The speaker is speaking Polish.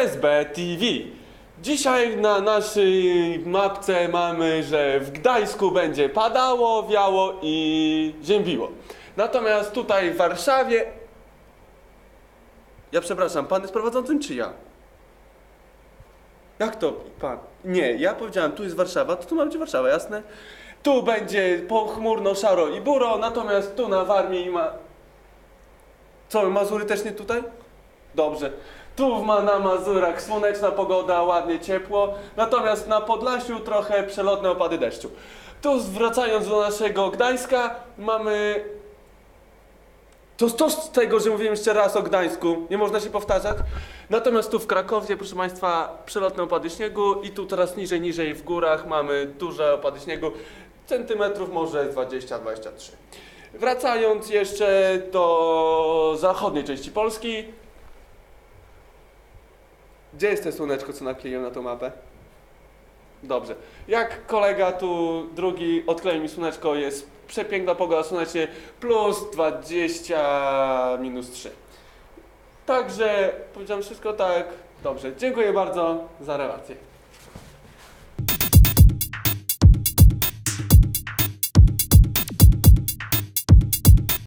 SB TV. Dzisiaj na naszej mapce mamy, że w Gdańsku będzie padało, wiało i ziębiło. Natomiast tutaj w Warszawie... Ja przepraszam, pan jest prowadzącym czy ja? Jak to pan? Nie, ja powiedziałem, tu jest Warszawa, to tu ma być Warszawa, jasne? Tu będzie pochmurno, szaro i buro, natomiast tu na Warmii ma... Co, Mazury też nie tutaj? Dobrze. Tu Ma- na Mazurach słoneczna pogoda, ładnie ciepło, natomiast na Podlasiu trochę przelotne opady deszczu. Tu wracając do naszego Gdańska, mamy... To to z tego, że mówiłem jeszcze raz o Gdańsku, nie można się powtarzać. Natomiast tu w Krakowie, proszę Państwa, przelotne opady śniegu i tu teraz niżej, niżej w górach mamy duże opady śniegu, centymetrów może 20-23. Wracając jeszcze do zachodniej części Polski. Gdzie jest te słoneczko, co nakleiłem na tą mapę? Dobrze. Jak kolega tu drugi odkleił mi słoneczko, jest przepiękna pogoda słonecznie, plus 20, minus 3. Także powiedziałem wszystko tak. Dobrze. Dziękuję bardzo za relację.